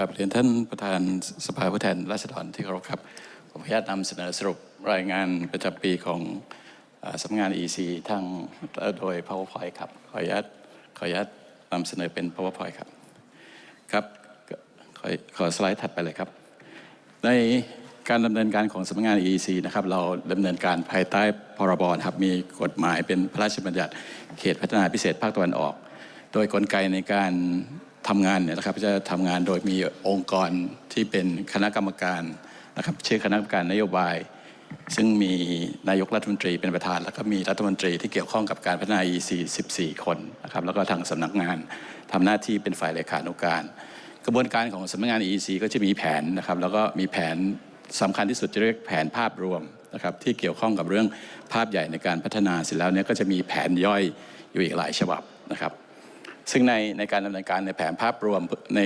ครับเรียนท่านประธานสภาผู้แทนราษฎรที่เคารพครับผมขออนุญาตนำเสนอสรุปรายงานประจำปีของอสำนักงาน EC ทางโดย PowerPoint ครับขออนุญาตขออนุญาตนำเสนอเป็น PowerPoint ครับครับขอขอสไลด์ถัดไปเลยครับ ในการดำเนินการของสำนักงาน EC นะครับเราดำเนินการภายใต้พรบครับมีกฎหมายเป็นพระราชบัญญัติเขตพัฒนาพิเศษภาคตะวันออก โดยกลไกในการ ทำงานเนี่ยนะครับจะทำงานโดยมีองค์กรที่เป็นคณะกรรมการนะครับชื่อคณะกรรมการนโยบาย ซึ่งมีนายกรัฐมนตรีเป็นประธาน แล้วก็มีรัฐมนตรีที่เกี่ยวข้องกับการพัฒนา EC 14 คนนะครับแล้วก็ทางสำนักงานทำหน้าที่เป็นฝ่ายเลขานุการ กระบวนการของสำนักงาน EC ก็จะมีแผนนะครับแล้วก็มีแผนสำคัญที่สุดจะเรียกแผนภาพรวมนะครับที่เกี่ยวข้องกับเรื่องภาพใหญ่ในการพัฒนาเสร็จแล้วเนี่ยก็จะมีแผนย่อยอยู่อีกหลายฉบับนะครับ ซึ่งในในการดำเนินการในแผนภาพรวมใน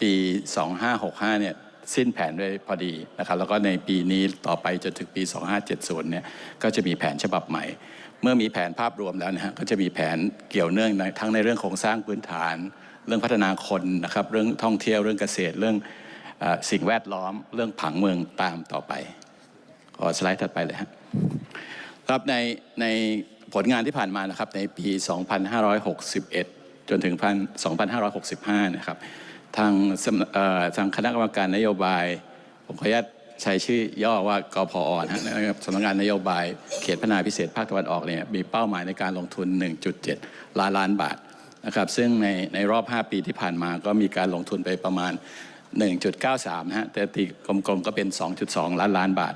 ปี 2565 เนี่ยสิ้นแผนไปพอดีนะครับแล้วก็ในปีนี้ต่อไปจนถึงปี 2570 เนี่ยก็จะมีแผนฉบับใหม่ เมื่อมีแผนภาพรวมแล้วนะฮะก็จะมีแผนเกี่ยวเนื่องในทั้งในเรื่องโครงสร้างพื้นฐาน เรื่องพัฒนาคนนะครับเรื่องท่องเที่ยวเรื่องเกษตรเรื่องอสิ่งแวดล้อม เรื่องผังเมืองตามต่อไปขอสไลด์ถัดไปเลยครับในในผลงานที่ผ่านมานะครับในปี 2561 จนถึงพัน2565 นะครับ ทางทางคณะกรรมการนโยบาย ผมขออนุญาตใช้ชื่อย่อว่ากพอนะครับสำนักงานนโยบายเขตพัฒนาพิเศษภาคตะวันออกเนี่ยมีเป้าหมายในการลงทุน 1.7 ล้านล้านบาทนะครับ ซึ่งในในรอบ 5 ปีที่ผ่านมาก็มีการลงทุนไปประมาณ 1.93 นะฮะแต่ตีกลมๆก็เป็น 2.2 ล้านล้านบาท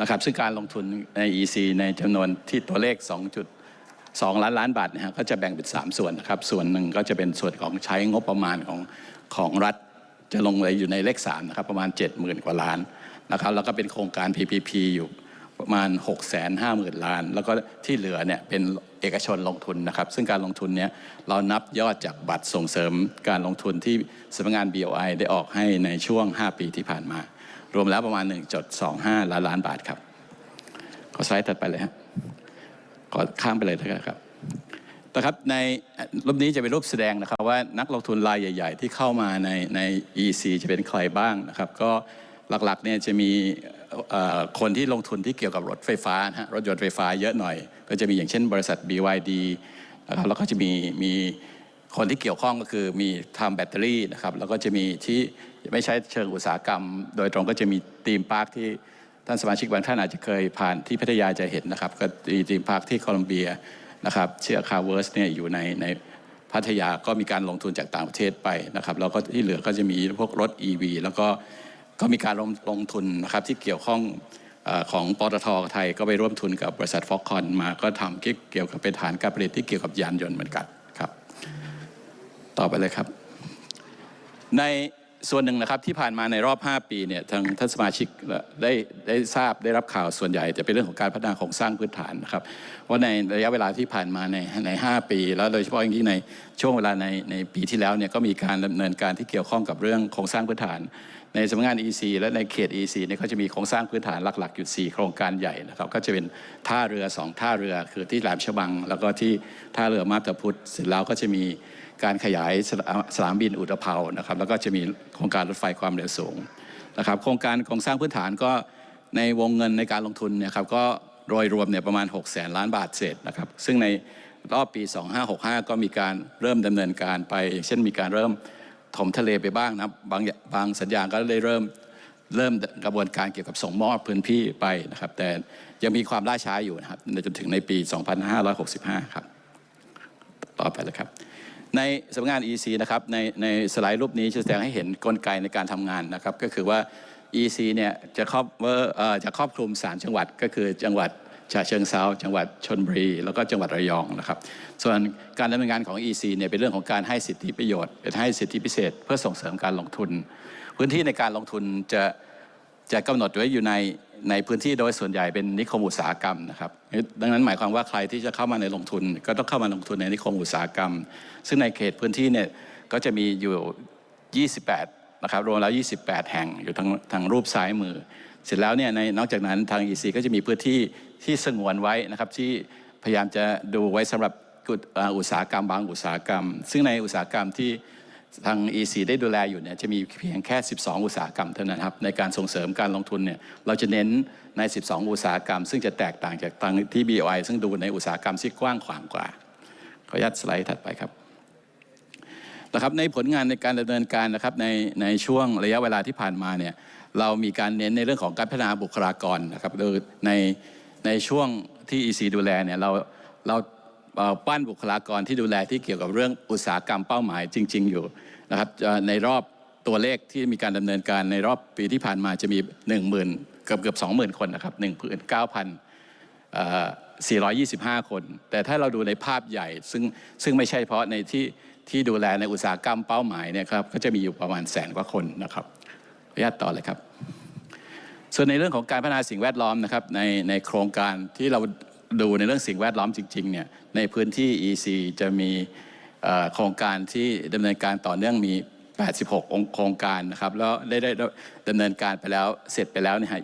นะครับ ซึ่งการลงทุนใน EC ในจำนวนที่ตัวเลข 2 ล้านล้านบาทนะฮะก็จะแบ่งเป็น 3 ส่วนนะครับ ส่วนหนึ่งก็จะเป็นส่วนของใช้งบประมาณของของรัฐจะลงเลยอยู่ในเลข3นะครับประมาณ 70,000 กว่าล้านนะครับแล้วก็เป็นโครงการ PPP อยู่ประมาณ 6 5 0 0 0 0 ล้าน แล้วก็ที่เหลือเนี่ยเป็นเอกชนลงทุนนะครับ ซึ่งการลงทุนเนี้ยเรานับยอดจากบัตรส่งเสริมการลงทุนที่สำนักงาน BOI ได้ออกให้ในช่วง 5 ปีที่ผ่านมา รวมแล้วประมาณ 1.25 ล้านล้านบาทครับ ขอสไลด์ถัดไปเลยฮะ ขอข้ามไปเลยนะครับนะครับในรูปนี้จะเป็นรูปแสดงนะครับว่านักลงทุนรายใหญ่ ๆ ที่เข้ามาในใน EC จะเป็นใครบ้างนะครับ ก็หลักๆเนี่ยจะมีคนที่ลงทุนที่เกี่ยวกับรถไฟฟ้านะฮะรถยนต์ไฟฟ้าเยอะหน่อย ก็จะมีอย่างเช่นบริษัท BYD นะครับแล้วก็จะมีมีคนที่เกี่ยวข้องก็คือมีทำแบตเตอรี่นะครับแล้วก็จะมีที่ไม่ใช่เชิงอุตสาหกรรม โดยตรงก็จะมีธีมพาร์คที่ ท่านสมาชิกบางท่านอาจจะเคยผ่านที่พัทยาจะเห็นนะครับก็มีทีมพาร์คที่โคลัมเบียนะครับเชื่อคาเวิร์สเนี่ยอยู่ในในพัทยาก็มีการลงทุนจากต่างประเทศไปนะครับแล้วก็ที่เหลือก็จะมีพวกรถ EV แล้วก็ก็มีการลงลงทุนนะครับที่เกี่ยวข้องอของปตทไทยก็ไปร่วมทุนกับบริษัทฟ็อกคอนมาก็ทำเกี่ยวกับเป็นฐานการผลิตที่เกี่ยวกับยานยนต์เหมือนกันครับ ต่อไปเลยครับ ใน ส่วนหนึ่งนะครับที่ผ่านมาในรอบ 5 ปีเนี่ยทางท่านสมาชิกได้ได้ทราบได้รับข่าวส่วนใหญ่จะเป็นเรื่องของการพัฒนาโครงสร้างพื้นฐานนะครับว่าในระยะเวลาที่ผ่านมาในใน5ปี แล้วโดยเฉพาะอย่างยิ่งในช่วงเวลาในในปีที่แล้วเนี่ยก็มีการดำเนินการที่เกี่ยวข้องกับเรื่องโครงสร้างพื้นฐาน ในสำนักงาน EC และในเขต EC เนี่ยก็จะมีโครงสร้างพื้นฐานหลักๆอยู่ 4 โครงการใหญ่นะครับก็จะเป็นท่าเรือ 2 ท่าเรือคือที่แหลมฉบัง แล้วก็ที่ท่าเรือมาบตาพุธเสร็จแล้วก็จะมี การขยายสนามบินอุตภเปานะครับแล้วก็จะมีโครงการรถไฟความเร็วสูงนะครับโครงการโครงสร้างพื้นฐานก็ในวงเงินในการลงทุนเนี่ยครับก็โดยรวมเนี่ยประมาณ 6 0แสนล้านบาทเศษนะครับซึ่งในรอบปี 2565 ก็มีการเริ่มดำเนินการไป เช่นมีการเริ่มถมทะเลไปบ้างนะบางบางสัญญาณก็ได้เริ่มเริ่มกระบวนการเกี่ยวกับส่งมอบพื้นที่ไปนะครับ แต่ยังมีความล่าช้าอยู่นะครับจนถึงในปี 2565 ครับ ต่อไปเลยครับ ในสำนักงาน EC นะครับในในสไลด์รูปนี้จะแสดงให้เห็นกลไกในการทำงานนะครับ ก็คือว่า EC เนี่ยจะครอบเอ่อจะครอบคลุม 3 จังหวัดก็คือจังหวัดฉะเชิงเซาจังหวัดชนบุรี แล้วก็จังหวัดระยองนะครับ ส่วนการดำเนินงานของ EC เนี่ยเป็นเรื่องของการให้สิทธิประโยชน์เป็นให้สิทธิพิเศษ เพื่อส่งเสริมการลงทุน พื้นที่ในการลงทุนจะ จะกำหนดไว้อยู่ในในพื้นที่โดยส่วนใหญ่เป็นนิคมอุตสาหกรรมนะครับดังนั้นหมายความว่าใครที่จะเข้ามาในลงทุน ก็ต้องเข้ามาลงทุนในนิคมอุตสาหกรรม ซึ่งในเขตพื้นที่เนี่ยก็จะมีอยู่ 28 นะครับรวมแล้ว 28 แห่งอยู่ทางทางรูปซ้ายมือ เสร็จแล้วเนี่ยในนอกจากนั้นทาง EC ก็จะมีพื้นที่ที่สงวนไว้นะครับที่พยายามจะดูไว้สำหรับอุตสาหกรรมบางอุตสาหกรรม ซึ่งในอุตสาหกรรมที่ ทาง EC ได้ดูแลอยู่เนี่ยจะมีเพียงแค่ 12 อุตสาหกรรมเท่านั้นครับในการส่งเสริมการลงทุนเนี่ยเราจะเน้นใน 12 อุตสาหกรรม ซึ่งจะแตกต่างจากทางที่ BOI ซึ่งดูในอุตสาหกรรมที่กว้างขวางกว่า ขออนุญาตสไลด์ถัดไปครับนะครับในผลงานในการดำเนินการนะครับในในช่วงระยะเวลาที่ผ่านมาเนี่ยเรามีการเน้นในเรื่องของการพัฒนาบุคลากรนะครับโดยในในช่วงที่ EC ดูแลเนี่ยเราเรา ปั้นบุคลากรที่ดูแลที่เกี่ยวกับเรื่องอุตสาหกรรมเป้าหมายจริง ๆ อยู่นะครับในรอบตัวเลขที่มีการดำเนินการในรอบปีที่ผ่านมาจะมี 1 0,000เกือบเกือบ20,000 คนนะครับ19,000เอ่อ425 คน แต่ถ้าเราดูในภาพใหญ่ ซึ่งซึ่งไม่ใช่เฉพาะในที่ที่ดูแลในอุตสาหกรรมเป้าหมายเนี่ยครับก็จะมีอยู่ประมาณแสนกว่าคนนะครับขออนุญาตต่อเลยครับ ส่วนในเรื่องของการพัฒนาสิ่งแวดล้อมนะครับในในโครงการที่เรา ดูในเรื่องสิ่งแวดล้อมจริงๆเนี่ยในพื้นที่ EC จะมีโครงการที่ดำเนินการต่อเนื่องมี 86 องค์โครงการนะครับแล้วได้ได้ได้ดำเนินการไปแล้วเสร็จไปแล้วเนี่ยฮะ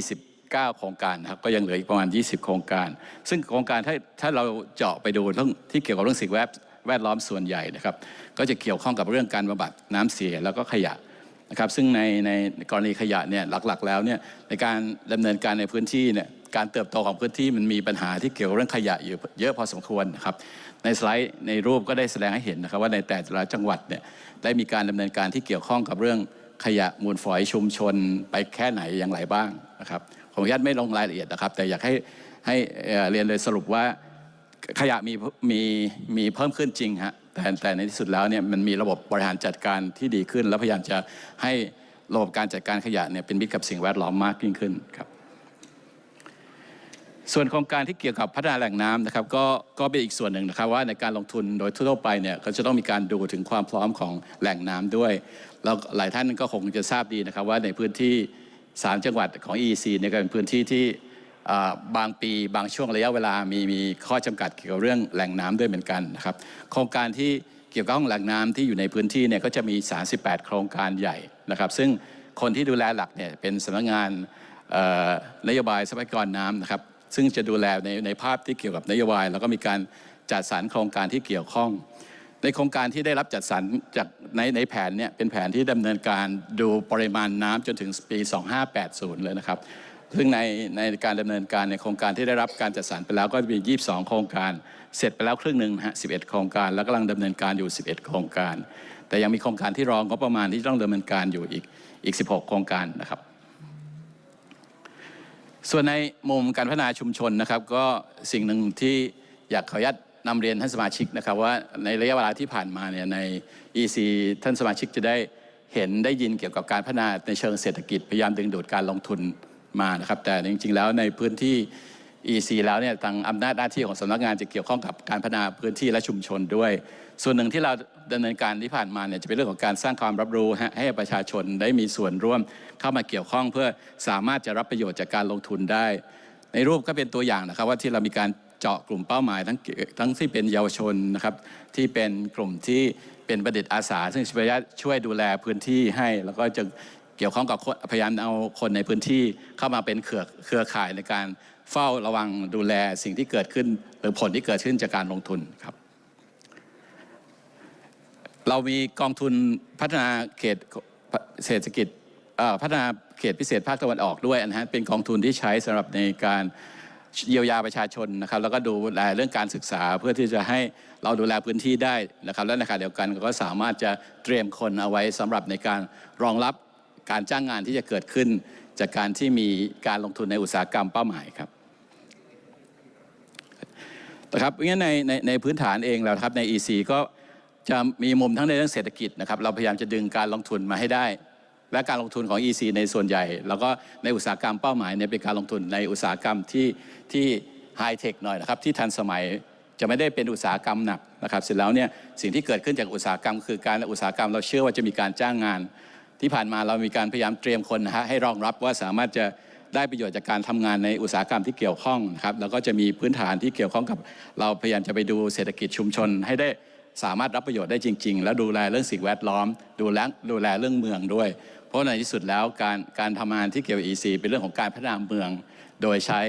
29 โครงการนะครับก็ยังเหลืออีกประมาณ 20 โครงการ ซึ่งโครงการถ้าถ้าเราเจาะไปดูเรื่องที่เกี่ยวกับเรื่องสิ่งแวดแวดล้อมส่วนใหญ่นะครับ ก็จะเกี่ยวข้องกับเรื่องการบำบัดน้ำเสียแล้วก็ขยะ นะครับซึ่งในในกรณีขยะเนี่ยหลักๆ แล้วเนี่ยในการดำเนินการในพื้นที่เนี่ยการเติบโตของพื้นที่มันมีปัญหาที่เกี่ยวกับเรื่องขยะอยู่เยอะพอสมควรนะครับในสไลด์ในรูปก็ได้แสดงให้เห็นนะครับว่าในแต่ละจังหวัดเนี่ยได้มีการดำเนินการที่เกี่ยวข้องกับเรื่องขยะมูลฝอยชุมชนไปแค่ไหนอย่างไรบ้างนะครับขออนุญาตไม่ลงรายละเอียดนะครับ แต่อยากให้ให้เรียนเลยสรุปว่าขยะมีมีมีเพิ่มขึ้นจริงฮะ แต่แต่ในที่สุดแล้วเนี่ยมันมีระบบบริหารจัดการที่ดีขึ้น แล้วพยายามจะให้ระบบการจัดการขยะเนี่ยเป็นมิตรกับสิ่งแวดล้อมมากยิ่งขึ้นครับ ส่วนโครงการที่เกี่ยวกับพัฒนาแหล่งน้ำนะครับก็ก็เป็นอีกส่วนหนึ่งนะครับ ว่าในการลงทุนโดยทั่วไปเนี่ยก็จะต้องมีการดูถึงความพร้อมของแหล่งน้ำด้วยแล้วหลายท่านก็คงจะทราบดีนะครับว่าในพื้นที่ 3 จังหวัดของ EEC เนี่ยก็เป็นพื้นที่ที่ บางปีบางช่วงระยะเวลามีมีข้อจำกัดเกี่ยวกับเรื่องแหล่งน้ำด้วยเหมือนกันนะครับโครงการที่เกี่ยวกับแหล่งน้ำที่อยู่ในพื้นที่เนี่ยก็จะมี 38 โครงการใหญ่นะครับ ซึ่งคนที่ดูแลหลักเนี่ยเป็นสำนักงานนโยบายทรัพยากรน้ำนะครับ ซึ่งจะดูแลในในภาพที่เกี่ยวกับนโยบาย แล้วก็มีการจัดสรรโครงการที่เกี่ยวข้อง ในโครงการที่ได้รับจัดสรรจากในในแผนเนี่ยเป็นแผนที่ดำเนินการดูปริมาณน้ำจนถึงปี 2580 เลยนะครับ ซึ่งในในการดำเนินการในโครงการที่ได้รับการจัดสรรไปแล้วก็มี 22 โครงการ เสร็จไปแล้วครึ่งหนึ่งนะฮะ11 โครงการ แล้วกำลังดำเนินการอยู่ 11 โครงการ แต่ยังมีโครงการที่รองก็ประมาณที่ต้องดำเนินการอยู่อีกอีก 16 โครงการนะครับ ส่วนในมุมการพัฒนาชุมชนนะครับ ก็สิ่งหนึ่งที่อยากขออนุญาตนำเรียนท่านสมาชิกนะครับว่าในระยะเวลาที่ผ่านมาเนี่ยใน EC ท่านสมาชิกจะได้เห็นได้ยินเกี่ยวกับการพัฒนาในเชิงเศรษฐกิจพยายามดึงดูดการลงทุน มานะครับ แต่จริงๆแล้วในพื้นที่ EC แล้วเนี่ยทางอำนาจหน้าที่ของสำนักงานจะเกี่ยวข้องกับการพัฒนาพื้นที่และชุมชนด้วย ส่วนหนึ่งที่เราดำเนินการที่ผ่านมาเนี่ยจะเป็นเรื่องของการสร้างความรับรู้ฮะให้ประชาชนได้มีส่วนร่วมเข้ามาเกี่ยวข้องเพื่อสามารถจะรับประโยชน์จากการลงทุนได้ ในรูปก็เป็นตัวอย่างนะครับว่าที่เรามีการเจาะกลุ่มเป้าหมายทั้งทั้งที่เป็นเยาวชนนะครับที่เป็นกลุ่มที่เป็นประดิษฐ์อาสา ซึ่งจะช่วยดูแลพื้นที่ให้ แล้วก็จะ กี่ยวข้องกับพยายามเอาคนในพื้นที่เข้ามาเป็นเครือเครือข่ายในการเฝ้าระวังดูแลสิ่งที่เกิดขึ้น หรือผลที่เกิดขึ้นจากการลงทุนครับ เรามีกองทุนพัฒนาเขตเศรษฐกิจพัฒนาเขตพิเศษภาคตะวันออกด้วยนะฮะเป็นกองทุนที่ใช้สำหรับในการเยียวยาประชาชนนะครับ แล้วก็ดูแลเรื่องการศึกษาเพื่อที่จะให้เราดูแลพื้นที่ได้นะครับ และในขณะเดียวกันก็สามารถจะเตรียมคนเอาไว้สำหรับในการรองรับ การจ้างงานที่จะเกิดขึ้น จากการที่มีการลงทุนในอุตสาหกรรมเป้าหมายครับนะครับงั้นในในในพื้นฐานเองแล้วครับใน EC ก็จะมีมุมทั้งในเรื่องเศรษฐกิจนะครับเราพยายามจะดึงการลงทุนมาให้ได้ และการลงทุนของ EC ในส่วนใหญ่ แล้วก็ในอุตสาหกรรมเป้าหมายเนี่ยเป็นการลงทุนในอุตสาหกรรมที่ที่ไฮเทคหน่อยนะครับที่ทันสมัยจะไม่ได้เป็นอุตสาหกรรมหนักนะครับเสร็จแล้วเนี่ยสิ่งที่เกิดขึ้นจากอุตสาหกรรม คือการอุตสาหกรรมเราเชื่อว่าจะมีการจ้างงาน ที่ผ่านมาเรามีการพยายามเตรียมคนนะฮะให้รองรับว่าสามารถจะได้ประโยชน์จากการทำงานในอุตสาหกรรมที่เกี่ยวข้องนะครับแล้วก็จะมีพื้นฐานที่เกี่ยวข้องกับ เราพยายามจะไปดูเศรษฐกิจชุมชน ให้ได้สามารถรับประโยชน์ได้จริง ๆ แล้วดูแลเรื่องสิ่งแวดล้อม ดูแลดูแลเรื่องเมืองด้วย เพราะในที่สุดแล้วการการทำงานที่เกี่ยวกับ EC เป็นเรื่องของการพัฒนาเมือง โดยใช้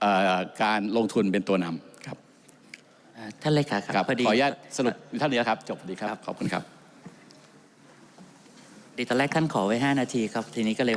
เอ่อการลงทุนเป็นตัวนำครับอ่าท่านเลขาคครัรับบพอดีขออนุญาตสรุปเท่านี้นะครับจบพอดีครับขอบคุณครับ ดีตอนแรกท่านขอไว้ 5 นาทีครับ ทีนี้ก็เลย